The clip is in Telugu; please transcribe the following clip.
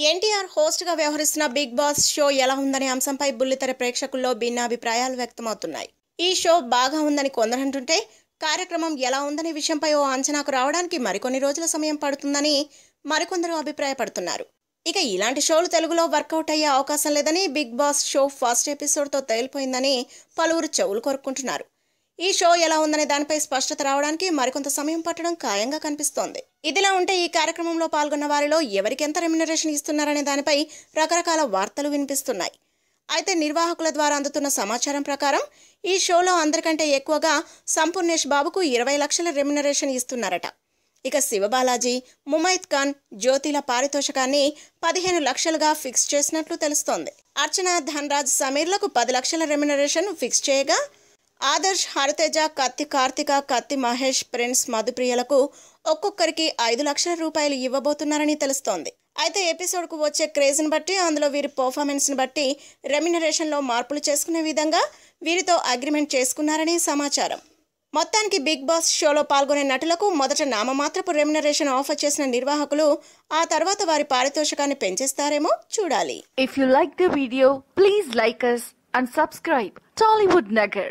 ఎన్టీఆర్ హోస్ట్గా వ్యవహరిస్తున్న బిగ్ బాస్ షో ఎలా ఉందనే అంశంపై బుల్లితెర ప్రేక్షకుల్లో భిన్నాభిప్రాయాలు వ్యక్తమవుతున్నాయి. ఈ షో బాగా ఉందని కొందరంటుంటే కార్యక్రమం ఎలా ఉందనే విషయంపై ఓ అంచనాకు రావడానికి మరికొన్ని రోజుల సమయం పడుతుందని మరికొందరు అభిప్రాయపడుతున్నారు. ఇక ఇలాంటి షోలు తెలుగులో వర్కౌట్ అయ్యే అవకాశం లేదని బిగ్ బాస్ షో ఫస్ట్ ఎపిసోడ్తో తేలిపోయిందని పలువురు చెవులు కోరుకుంటున్నారు ఈ షో ఎలా ఉందనే దానిపై స్పష్టత రావడానికి మరికొంత సమయం పట్టడం ఖాయంగా కనిపిస్తోంది. ఇదిలా ఉంటే ఈ కార్యక్రమంలో పాల్గొన్న వారిలో ఎవరికి ఎంత రెమ్యునరేషన్ ఇస్తున్నారనే దానిపై రకరకాల వార్తలు వినిపిస్తున్నాయి. అయితే నిర్వాహకుల ద్వారా అందుతున్న సమాచారం ప్రకారం ఈ షోలో అందరికంటే ఎక్కువగా సంపూర్ణేష్ బాబుకు ఇరవై లక్షల రెమ్యునరేషన్ ఇస్తున్నారట. ఇక శివబాలాజీ ముమైత్ ఖాన్ జ్యోతిల పారితోషకాన్ని పదిహేను లక్షలుగా ఫిక్స్ చేసినట్లు తెలుస్తోంది. అర్చన ధనరాజ్ సమీర్లకు పది లక్షల రెమ్యునరేషన్ ఫిక్స్ చేయగా ఆదర్శ్ హరితేజ కత్తి కార్తిక కత్తి మహేష్ ప్రిన్స్ మధుప్రియలకు ఒక్కొక్కరికి ఐదు లక్షల రూపాయలు ఇవ్వబోతున్నారని తెలుస్తోంది. అయితే ఎపిసోడ్కు వచ్చే క్రేజ్ని బట్టి అందులో వీరి పర్ఫార్మెన్స్ని బట్టి రెమ్యునరేషన్లో మార్పులు చేసుకునే విధంగా వీరితో అగ్రిమెంట్ చేసుకున్నారని సమాచారం. మొత్తానికి బిగ్ బాస్ షోలో పాల్గొనే నటులకు మొదట నామమాత్రపు రెమ్యునరేషన్ ఆఫర్ చేసిన నిర్వాహకులు ఆ తర్వాత వారి పారితోషికాన్ని పెంచేస్తారేమో చూడాలి. If you like the video please like us and subscribe Tollywood Nagar.